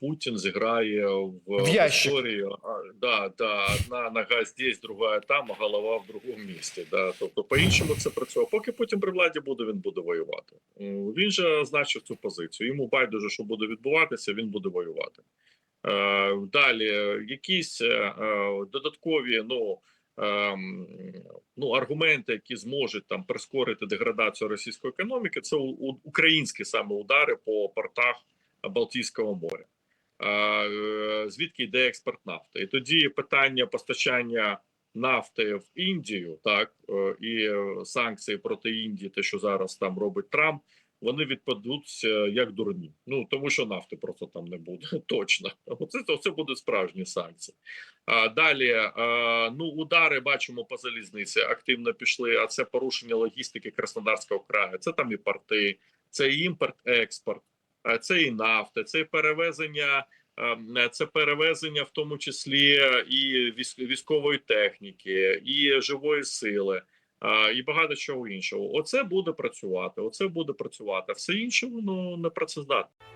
Путін зіграє в, В історію. А, да, да, одна нога здесь, друга там, а голова в другому місці. Да. Тобто, по-іншому це працює. Поки Путін при владі буде, він буде воювати. Він же означив цю позицію. Йому байдуже, що буде відбуватися, він буде воювати. Е, далі, якісь е, е, додаткові, ну. ем, Ну, аргументи, які зможуть там прискорити деградацію російської економіки, це у- українські саме удари по портах Балтійського моря. Е, звідки йде експорт нафти? І тоді питання постачання нафти в Індію, так е, і санкції проти Індії, те, що зараз там робить Трамп, вони відпадуть е, як дурні. Ну тому що нафти просто там не буде точно. Оце це будуть справжні санкції. А далі ну удари бачимо по залізниці активно пішли. А це порушення логістики Краснодарського краю. Це там і порти, це і імпорт, експорт, це і нафта, це і перевезення. е, Це перевезення, в тому числі е, і військ- військової техніки, і живої сили, е, і багато чого іншого. Оце буде працювати. Оце буде працювати. Все інше воно не працездатне.